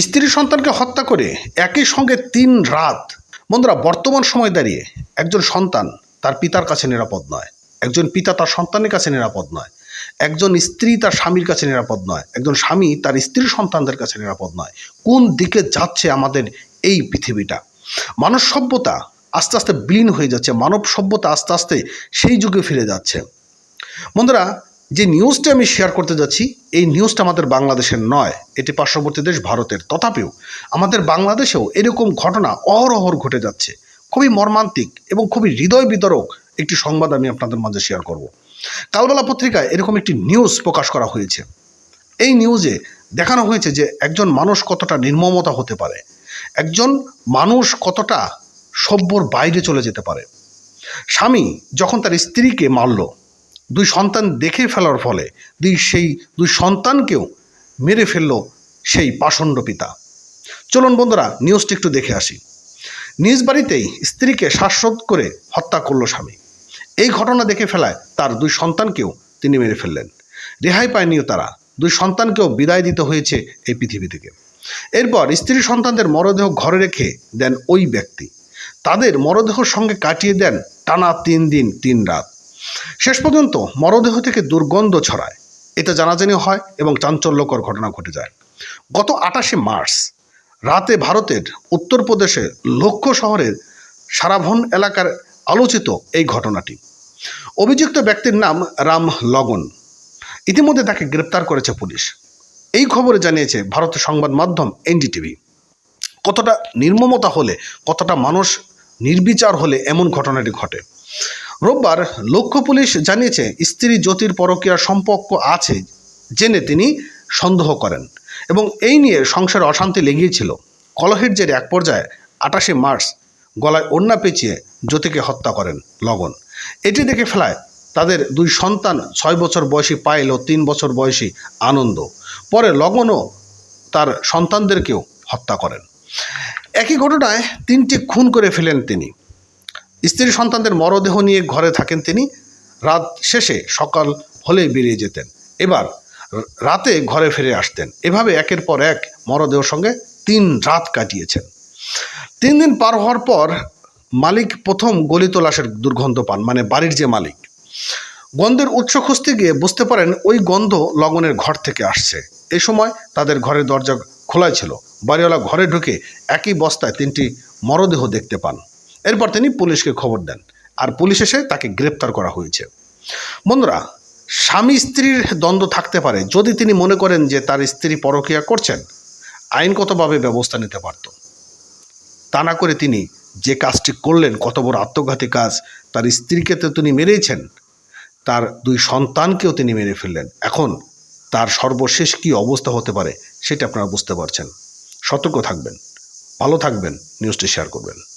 স্ত্রী সন্তানকে হত্যা করে একই সঙ্গে তিন রাত। বন্ধুরা, বর্তমান সময় দাঁড়িয়ে একজন সন্তান তার পিতার কাছে নিরাপদ নয়। একজন পিতা তার সন্তানের কাছে নিরাপদ নয়। একজন স্ত্রী তার স্বামীর কাছে নিরাপদ নয়। একজন স্বামী তার স্ত্রী সন্তানদের কাছে নিরাপদ নয়। কোন দিকে যাচ্ছে আমাদের এই পৃথিবীটা? মানব সভ্যতা আস্তে আস্তে বিলীন হয়ে যাচ্ছে। মানব সভ্যতা আস্তে আস্তে সেই যুগে ফিরে যাচ্ছে। বন্ধুরা যে নিউজটি আমি শেয়ার করতে যাচ্ছি, এই নিউজটা আমাদের বাংলাদেশের নয়, এটি পার্শ্ববর্তী দেশ ভারতের। তথাপিও আমাদের বাংলাদেশেও এরকম ঘটনা অহরহর ঘটে যাচ্ছে। খুবই মর্মান্তিক এবং খুবই হৃদয় বিতরক একটি সংবাদ আমি আপনাদের মাঝে শেয়ার করব। কালবেলা পত্রিকায় এরকম একটি নিউজ প্রকাশ করা হয়েছে। এই নিউজে দেখানো হয়েছে যে একজন মানুষ কতটা নির্মমতা হতে পারে, একজন মানুষ কতটা সভ্যর বাইরে চলে যেতে পারে। স্বামী যখন তার স্ত্রীকে মারল দুই সন্তান দেখে ফেলার ফলে দুই সেই দুই সন্তানকেও মেরে ফেলল সেই পাষণ্ড পিতা। চলুন বন্ধুরা নিউজটি একটু দেখে আসি। নিজ বাড়িতেই স্ত্রীকে শ্বাসরোধ করে হত্যা করল স্বামী। এই ঘটনা দেখে ফেলায় তার দুই সন্তানকেও তিনি মেরে ফেললেন। রেহাই পায়নিও তারা। দুই সন্তানকেও বিদায় দিতে হয়েছে এই পৃথিবী থেকে। এরপর স্ত্রী সন্তানদের মরদেহ ঘরে রেখে দেন ওই ব্যক্তি। তাদের মরদেহর সঙ্গে কাটিয়ে দেন টানা তিন দিন, তিন রাত। শেষ পর্যন্ত মরদেহ থেকে দুর্গন্ধ ছড়ায়। এটা জানাজানি হয় এবং চাঞ্চল্যকর ঘটনা ঘটে যায়। গত আটাশে মার্চ, রাতে ভারতের উত্তরপ্রদেশের লক্ষ্য শহরের সারাভন এলাকার আলোচিত এই ঘটনাটি। অভিযুক্ত ব্যক্তির নাম রাম লগন। ইতিমধ্যে তাকে গ্রেপ্তার করেছে পুলিশ। এই খবরে জানিয়েছে ভারতের সংবাদ মাধ্যম এনডিটিভি। কতটা নির্মমতা হলে, কতটা মানুষ নির্বিচার হলে এমন ঘটনাটি ঘটে। রোববার লক্ষ্য পুলিশ জানিয়েছে, স্ত্রী জ্যোতির পরকীয়ার সম্পর্ক আছে জেনে তিনি সন্দেহ করেন এবং এই নিয়ে সংসারে অশান্তি লেগেছিল। কলহের জেরে এক পর্যায়ে আটাশে মার্চ গলায় ওড়না পেঁচিয়ে জ্যোতিকে হত্যা করেন লগন। এটি দেখে ফেলায় তাদের দুই সন্তান ছয় বছর বয়সী পায়েল ও তিন বছর বয়সী আনন্দ। পরে লগনও তার সন্তানদেরকেও হত্যা করেন। একই ঘটনায় তিনটি খুন করে ফেলেন তিনি। স্ত্রী সন্তানদের মরদেহ নিয়ে ঘরে থাকেন তিনি। রাত শেষে সকাল হলেই বেরিয়ে যেতেন। এবার রাতে ঘরে ফিরে আসতেন। এভাবে একের পর এক মরদেহর সঙ্গে তিন রাত কাটিয়েছেন। তিন দিন পার হওয়ার পর মালিক প্রথম গলিত লাশের দুর্গন্ধ পান মানে বাড়ির যে মালিক। গন্ধের উৎস খুঁজতে গিয়ে বুঝতে পারেন ওই গন্ধ লগনের ঘর থেকে আসছে। এ সময় তাদের ঘরের দরজা খোলাই ছিল। বাড়িওয়ালা ঘরে ঢুকে একই বস্তায় তিনটি মরদেহ দেখতে পান। এরপর তিনি পুলিশকে খবর দেন আর পুলিশ এসে তাকে গ্রেপ্তার করা হয়েছে। বন্ধুরা, স্বামী স্ত্রীর দ্বন্দ্ব থাকতে পারে যদি তিনি মনে করেন যে তার স্ত্রী পরকিয়া করছেন, আইনগতভাবে ব্যবস্থা নিতে পারত। তা না করে তিনি যে কাজটি করলেন, কত বড় আত্মঘাতী কাজ, তার স্ত্রীকে তো তিনি মেরেছেন তার দুই সন্তানকেও তিনি মেরে ফেললেন। এখন তার সর্বশেষ কী অবস্থা হতে পারে, সেটা আপনারা বুঝতে পারছেন। সতর্ক থাকবেন, ভালো থাকবেন, নিউজটি শেয়ার করবেন।